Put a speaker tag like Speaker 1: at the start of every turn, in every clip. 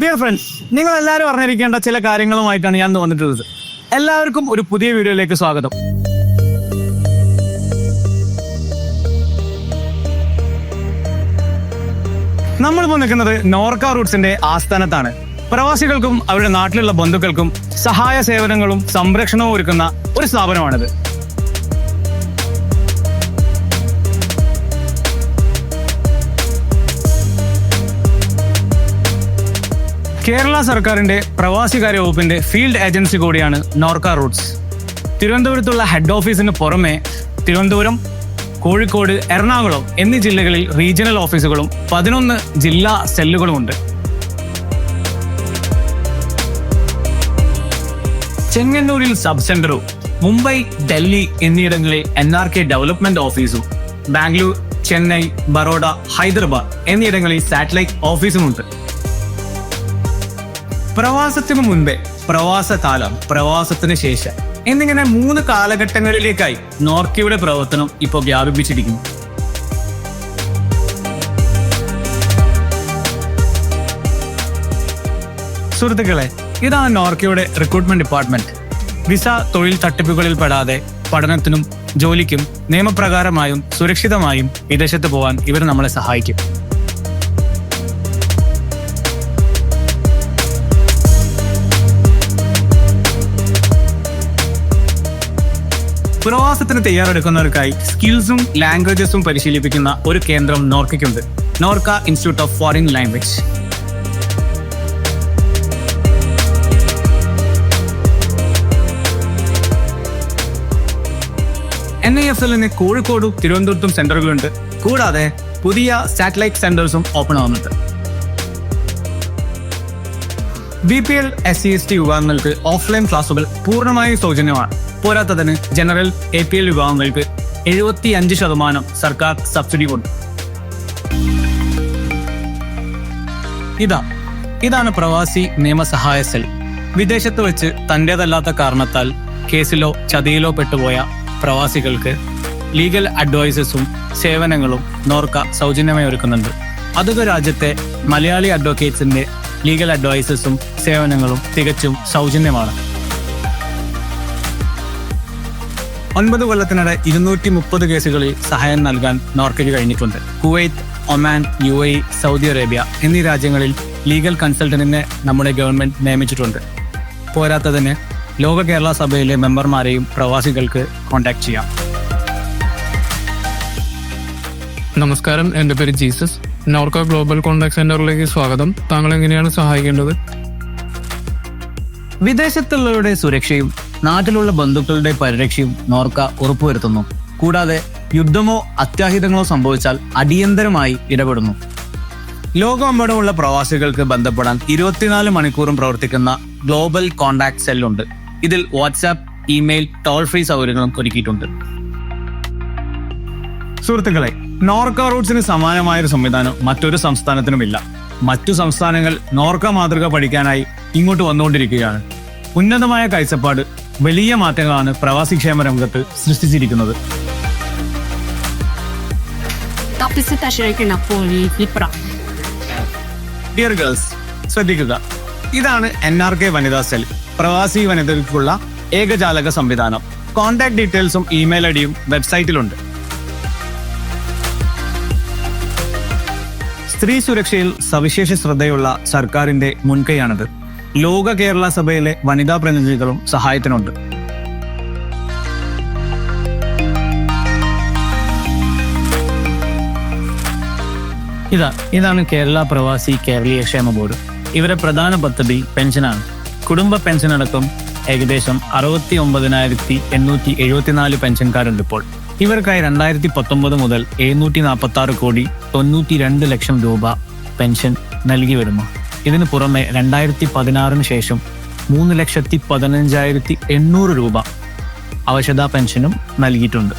Speaker 1: Dear friends നിങ്ങൾ എല്ലാവരും അറിഞ്ഞിരിക്കേണ്ട ചില കാര്യങ്ങളുമായിട്ടാണ് ഞാൻ വന്നിട്ടുള്ളത്. എല്ലാവർക്കും ഒരു പുതിയ വീഡിയോയിലേക്ക് സ്വാഗതം. നമ്മളിപ്പോൾ നിൽക്കുന്നത് നോർക്ക റൂട്ട്സിന്റെ ആസ്ഥാനത്താണ്. പ്രവാസികൾക്കും അവരുടെ നാട്ടിലുള്ള ബന്ധുക്കൾക്കും സഹായ സേവനങ്ങളും സംരക്ഷണവും ഒരുക്കുന്ന ഒരു സ്ഥാപനമാണിത്. കേരള സർക്കാരിന്റെ പ്രവാസികാര്യ വകുപ്പിന്റെ ഫീൽഡ് ഏജൻസി കൂടിയാണ് നോർക്ക റൂട്ട്സ്. തിരുവനന്തപുരത്തുള്ള ഹെഡ് ഓഫീസിന് പുറമെ തിരുവനന്തപുരം കോഴിക്കോട് എറണാകുളം എന്നീ ജില്ലകളിൽ റീജിയണൽ ഓഫീസുകളും പതിനൊന്ന് ജില്ലാ സെല്ലുകളും സെല്ലുകളുമുണ്ട് ചെങ്ങന്നൂരിൽ സബ് സെന്ററും മുംബൈ ഡൽഹി എന്നിയിടങ്ങളിൽ എൻ ആർ കെ ഡെവലപ്മെന്റ് ഓഫീസും ബാംഗ്ലൂർ ചെന്നൈ ബറോഡ ഹൈദരാബാദ് എന്നിയിടങ്ങളിൽ സാറ്റലൈറ്റ് ഓഫീസുമുണ്ട് പ്രവാസത്തിനു മുൻപേ പ്രവാസ കാലം പ്രവാസത്തിന് ശേഷം എന്നിങ്ങനെ മൂന്ന് കാലഘട്ടങ്ങളിലേക്കായി നോർക്കയുടെ പ്രവർത്തനം ഇപ്പോൾ വ്യാപിപ്പിച്ചിരിക്കുന്നു. സുഹൃത്തുക്കളെ ഇതാണ് നോർക്കയുടെ റിക്രൂട്ട്മെന്റ് ഡിപ്പാർട്ട്മെന്റ്. വിസ തൊഴിൽ തട്ടിപ്പുകളിൽ പെടാതെ പഠനത്തിനും ജോലിക്കും നിയമപ്രകാരമായും സുരക്ഷിതമായും വിദേശത്ത് പോകാൻ ഇവർ നമ്മളെ സഹായിക്കും. പ്രവാസത്തിന് തയ്യാറെടുക്കുന്നവർക്കായി സ്കിൽസും ലാംഗ്വേജസും പരിശീലിപ്പിക്കുന്ന ഒരു കേന്ദ്രം നോർക്കയ്ക്കുണ്ട്. Norka institute of foreign language. N I F എല്ലിന് കോഴിക്കോടും തിരുവനന്തപുരത്തും സെന്ററുകളുണ്ട്. കൂടാതെ പുതിയ സാറ്റലൈറ്റ് സെന്റേഴ്സും ഓപ്പൺ ആവുന്നുണ്ട്. B P L S C S T വിഭാഗങ്ങൾക്ക് ഓഫ്ലൈൻ ക്ലാസുകൾ പൂർണമായും സൗജന്യമാണ്. പോരാത്തതിന് ജനറൽ എ പി എൽ വിഭാഗങ്ങൾക്ക് എഴുപത്തി അഞ്ച് ശതമാനം സർക്കാർ സബ്സിഡി കൊടുത്തു ഇതാ ഇതാണ് പ്രവാസി നിയമസഹായ സെൽ. വിദേശത്ത് വെച്ച് തന്റേതല്ലാത്ത കാരണത്താൽ കേസിലോ ചതിയിലോ പെട്ടുപോയ പ്രവാസികൾക്ക് ലീഗൽ അഡ്വൈസസും സേവനങ്ങളും നോർക്ക സൗജന്യമായി ഒരുക്കുന്നുണ്ട്. അതൊക്കെ രാജ്യത്തെ മലയാളി അഡ്വക്കേറ്റ്സിന്റെ ലീഗൽ അഡ്വൈസസും സേവനങ്ങളും തികച്ചും സൗജന്യമാണ്. ഒൻപത് കൊല്ലത്തിനിടെ ഇരുന്നൂറ്റി മുപ്പത് കേസുകളിൽ സഹായം നൽകാൻ നോർക്കയ്ക്ക് കഴിഞ്ഞിട്ടുണ്ട്. Kuwait Oman U A Saudi Arabia എന്നീ രാജ്യങ്ങളിൽ ലീഗൽ കൺസൾട്ടന്റിനെ നമ്മുടെ ഗവൺമെന്റ് നിയമിച്ചിട്ടുണ്ട്. പോരാത്തതിന് ലോക കേരള സഭയിലെ മെമ്പർമാരെയും പ്രവാസികൾക്ക് കോൺടാക്ട് ചെയ്യാം.
Speaker 2: നമസ്കാരം. എന്റെ പേര് ജീസസ്. നോർക്ക ഗ്ലോബൽ കോൺടാക്ട് സെന്ററിലേക്ക് സ്വാഗതം. താങ്കൾ എങ്ങനെയാണ് സഹായിക്കേണ്ടത്?
Speaker 1: വിദേശത്തുള്ളവരുടെ സുരക്ഷയും നാട്ടിലുള്ള ബന്ധുക്കളുടെ പരിരക്ഷയും നോർക്ക ഉറപ്പുവരുത്തുന്നു. കൂടാതെ യുദ്ധമോ അത്യാഹിതങ്ങളോ സംഭവിച്ചാൽ അടിയന്തരമായി ഇടപെടുന്നു. ലോകമെമ്പാടുമുള്ള പ്രവാസികൾക്ക് ബന്ധപ്പെടാൻ ഇരുപത്തിനാല് മണിക്കൂറും പ്രവർത്തിക്കുന്ന ഗ്ലോബൽ കോണ്ടാക്ട് സെല്ലുണ്ട്. ഇതിൽ വാട്സാപ്പ് ഇമെയിൽ ടോൾ ഫ്രീ സൗകര്യങ്ങളും ഒരുക്കിയിട്ടുണ്ട്. സുഹൃത്തുക്കളെ നോർക്ക റൂട്ട്സിന് സമാനമായ ഒരു സംവിധാനം മറ്റൊരു സംസ്ഥാനത്തിനുമില്ല. മറ്റു സംസ്ഥാനങ്ങൾ നോർക്ക മാതൃക പഠിക്കാനായി ഇങ്ങോട്ട് വന്നുകൊണ്ടിരിക്കുകയാണ്. ഉന്നതമായ കാഴ്ചപ്പാട് വലിയ മാറ്റങ്ങളാണ് പ്രവാസി ക്ഷേമ രംഗത്ത് സൃഷ്ടിച്ചിരിക്കുന്നത്. ഡിയർ ഗേൾസ് ശ്രദ്ധിക്കുക. ഇതാണ് എൻ ആർ കെ വനിതാ സെൽ പ്രവാസി വനിതകൾക്കുള്ള ഏകജാലക സംവിധാനം. കോൺടാക്ട് ഡീറ്റെയിൽസും ഇമെയിൽ ഐഡിയും വെബ്സൈറ്റിലുണ്ട് സ്ത്രീ സുരക്ഷയിൽ സവിശേഷ ശ്രദ്ധയുള്ള സർക്കാരിന്റെ മുൻകൈയാണിത്. ലോക കേരള സഭയിലെ വനിതാ പ്രതിനിധികളും സഹായത്തിനുണ്ട്. ഇതാ ഇതാണ് കേരള പ്രവാസി കേരളീയ ക്ഷേമ ബോർഡ്. ഇവരെ പ്രധാന പദ്ധതി പെൻഷനാണ്. കുടുംബ പെൻഷൻ അടക്കം ഏകദേശം അറുപത്തി ഒമ്പതിനായിരത്തി എണ്ണൂറ്റി എഴുപത്തിനാല് പെൻഷൻകാരുണ്ട് ഇപ്പോൾ. ഇവർക്കായി രണ്ടായിരത്തി പത്തൊമ്പത് മുതൽ എഴുന്നൂറ്റി നാൽപ്പത്തി ആറ് കോടി തൊണ്ണൂറ്റി രണ്ട് ലക്ഷം രൂപ പെൻഷൻ നൽകി വരുന്നു. ഇതിനു പുറമെ രണ്ടായിരത്തി പതിനാറിന് ശേഷം മൂന്ന് ലക്ഷത്തി പതിനഞ്ചായിരത്തി എണ്ണൂറ് രൂപ അവശതാ പെൻഷനും നൽകിയിട്ടുണ്ട്.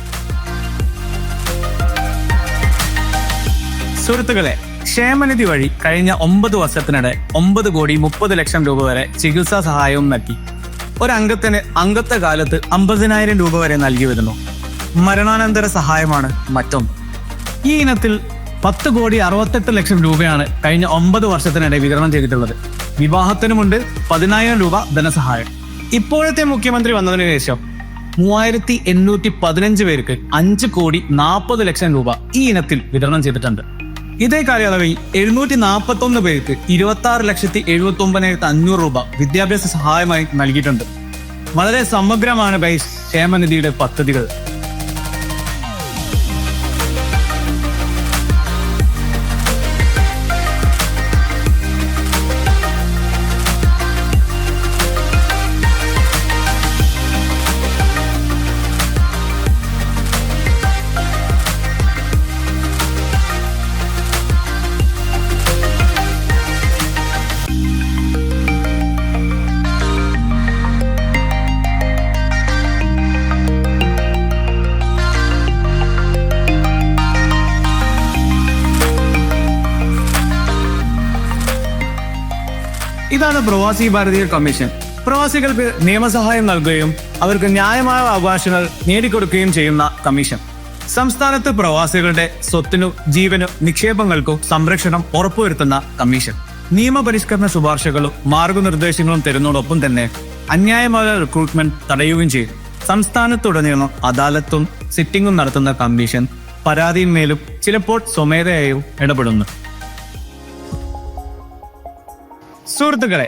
Speaker 1: സുഹൃത്തുക്കളെ ക്ഷേമനിധി വഴി കഴിഞ്ഞ ഒമ്പത് വർഷത്തിനിടെ ഒമ്പത് കോടി മുപ്പത് ലക്ഷം രൂപ വരെ ചികിത്സാ സഹായവും നൽകി. ഒരംഗത്തിന് അംഗത്വ കാലത്ത് അമ്പതിനായിരം രൂപ വരെ നൽകി വരുന്നു. മരണാനന്തര സഹായമാണ് മറ്റൊന്ന് ഈ ഇനത്തിൽ പത്ത് കോടി അറുപത്തെട്ട് ലക്ഷം രൂപയാണ് കഴിഞ്ഞ ഒമ്പത് വർഷത്തിനിടെ വിതരണം ചെയ്തിട്ടുള്ളത്. വിവാഹത്തിനുമുണ്ട് പതിനായിരം രൂപ ധനസഹായം. ഇപ്പോഴത്തെ മുഖ്യമന്ത്രി വന്നതിന് ശേഷം മൂവായിരത്തി എണ്ണൂറ്റി പതിനഞ്ച് പേർക്ക് അഞ്ച് കോടി നാൽപ്പത് ലക്ഷം രൂപ ഈ ഇനത്തിൽ വിതരണം ചെയ്തിട്ടുണ്ട്. ഇതേ കാലയളവിൽ എഴുന്നൂറ്റി നാൽപ്പത്തി ഒന്ന് പേർക്ക് ഇരുപത്തി ആറ് ലക്ഷത്തി എഴുപത്തി ഒമ്പതിനായിരത്തി അഞ്ഞൂറ് രൂപ വിദ്യാഭ്യാസ സഹായമായി നൽകിയിട്ടുണ്ട്. വളരെ സമഗ്രമാണ് ബൈസ് ക്ഷേമനിധിയുടെ പദ്ധതികൾ. ഇതാണ് പ്രവാസി ഭാരതീയ കമ്മീഷൻ. പ്രവാസികൾക്ക് നിയമസഹായം നൽകുകയും അവർക്ക് ന്യായമായ അവകാശങ്ങൾ നേടിക്കൊടുക്കുകയും ചെയ്യുന്ന കമ്മീഷൻ. സംസ്ഥാനത്ത് പ്രവാസികളുടെ സ്വത്തിനു ജീവനു നിക്ഷേപങ്ങൾക്കും സംരക്ഷണം ഉറപ്പുവരുത്തുന്ന കമ്മീഷൻ. നിയമപരിഷ്കരണ ശുപാർശകളും മാർഗനിർദ്ദേശങ്ങളും തരുന്നതോടൊപ്പം തന്നെ അന്യായമായ റിക്രൂട്ട്മെന്റ് തടയുകയും ചെയ്യും. സംസ്ഥാനത്തുടനീളം അദാലത്തും സിറ്റിംഗും നടത്തുന്ന കമ്മീഷൻ പരാതിയിന്മേലും ചിലപ്പോൾ സ്വമേധയായും ഇടപെടുന്നു. സുഹൃത്തുക്കളെ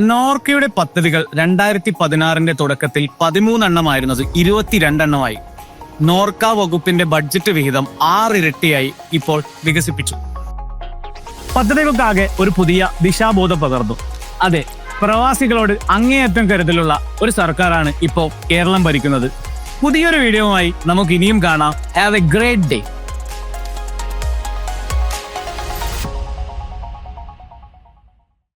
Speaker 1: നോർക്കയുടെ പദ്ധതികൾ രണ്ടായിരത്തി പതിനാറിന്റെ തുടക്കത്തിൽ പതിമൂന്നെണ്ണമായിരുന്നത് ഇരുപത്തിരണ്ടെണ്ണമായി. നോർക്ക വകുപ്പിന്റെ ബഡ്ജറ്റ് വിഹിതം ആറിരട്ടിയായി ഇപ്പോൾ വികസിപ്പിച്ചു. പദ്ധതികൾക്കാകെ ഒരു പുതിയ ദിശാബോധം പകർന്നു. അതെ പ്രവാസികളോട് അങ്ങേയറ്റം കരുതലുള്ള ഒരു സർക്കാരാണ് ഇപ്പോൾ കേരളം ഭരിക്കുന്നത്. പുതിയൊരു വീഡിയോയുമായി നമുക്ക് ഇനിയും കാണാം. Have A great day